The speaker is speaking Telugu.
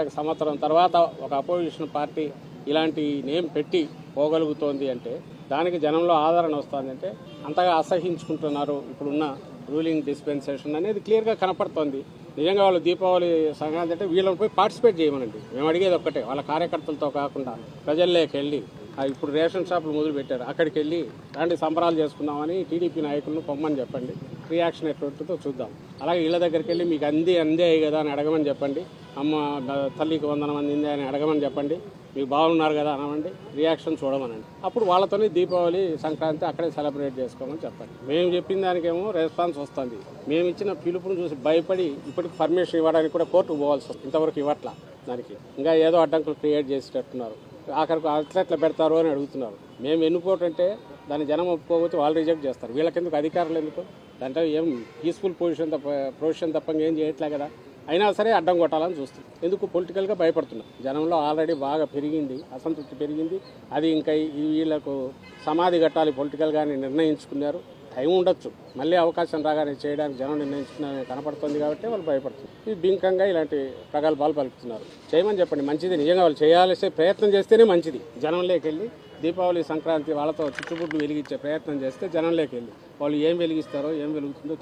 ఒక సంవత్సరం తర్వాత ఒక అపోజిషన్ పార్టీ ఇలాంటి నేమ్ పెట్టి పోగలుగుతోంది అంటే దానికి జనంలో ఆదరణ వస్తుందంటే అంతగా అసహించుకుంటున్నారు ఇప్పుడున్న రూలింగ్ డిస్పెన్సేషన్ అనేది క్లియర్గా కనపడుతోంది. నిజంగా వాళ్ళు దీపావళి సంక్రాంతి అంటే వీళ్ళని పోయి పార్టిసిపేట్ చేయమనండి. మేము అడిగేది ఒక్కటే వాళ్ళ కార్యకర్తలతో కాకుండా ప్రజల్లోకి వెళ్ళి ఇప్పుడు రేషన్ షాపులు మొదలు పెట్టారు అక్కడికి వెళ్ళి అలాంటి సంబరాలు చేసుకుందామని టీడీపీ నాయకులను పొమ్మని చెప్పండి. రియాక్షన్ ఎట్లుంటుందో చూద్దాం. అలాగే ఇళ్ళ దగ్గరికి వెళ్ళి మీకు అంది అందే కదా అని అడగమని చెప్పండి. అమ్మ తల్లికి వందనం అందింది అని అడగమని చెప్పండి. మీకు బాగున్నారు కదా అనమండి. రియాక్షన్ చూడమనండి. అప్పుడు వాళ్ళతోనే దీపావళి సంక్రాంతి అక్కడే సెలబ్రేట్ చేసుకోమని చెప్పండి. మేము చెప్పిన దానికేమో రెస్పాన్స్ వస్తుంది. మేము ఇచ్చిన పిలుపుని చూసి భయపడి ఇప్పటికి పర్మిషన్ ఇవ్వడానికి కూడా కోర్టుకు పోవాల్సి వస్తుంది. ఇంతవరకు ఇవ్వట్లా దానికి. ఇంకా ఏదో అడ్డంకులు క్రియేట్ చేసేటట్టున్నారు. ఆఖరికి అట్లా ఎట్లా పెడతారు అని అడుగుతున్నారు. మేము ఎన్నుకోటంటే దాన్ని జనం ఒప్పుకోకపోతే వాళ్ళు రిజెక్ట్ చేస్తారు. వీళ్ళకెందుకు అధికారులు ఎందుకు? దాంట్లో ఏం పీస్ఫుల్ పొజిషన్ తప్ప పొజిషన్ తప్ప ఏం చేయట్లే కదా. అయినా సరే అడ్డం కొట్టాలని చూస్తుంది ఎందుకు? పొలిటికల్గా భయపడుతున్నాం. జనంలో ఆల్రెడీ బాగా పెరిగింది అసంతృప్తి పెరిగింది. అది ఇంకా వీళ్ళకు సమాధి కట్టాలి పొలిటికల్గా అని నిర్ణయించుకున్నారు. టైం ఉండొచ్చు. మళ్ళీ అవకాశం రాగానే చేయడానికి జనం నిర్ణయించుకున్నారని కనపడుతుంది కాబట్టి వాళ్ళు భయపడుతుంది ఇది బింకంగా ఇలాంటి ప్రగల్భాలు పలుకుతున్నారు. చేయమని చెప్పండి మంచిది. నిజంగా వాళ్ళు చేయాల్సే ప్రయత్నం చేస్తేనే మంచిది. జనంలోకి వెళ్ళి దీపావళి సంక్రాంతి వాళ్ళతో చుట్టుముట్టు వెలిగించే ప్రయత్నం చేస్తే జనంలోకి వెళ్ళి వాళ్ళు ఏం వెలిగిస్తారో ఏం వెలుగుతుందో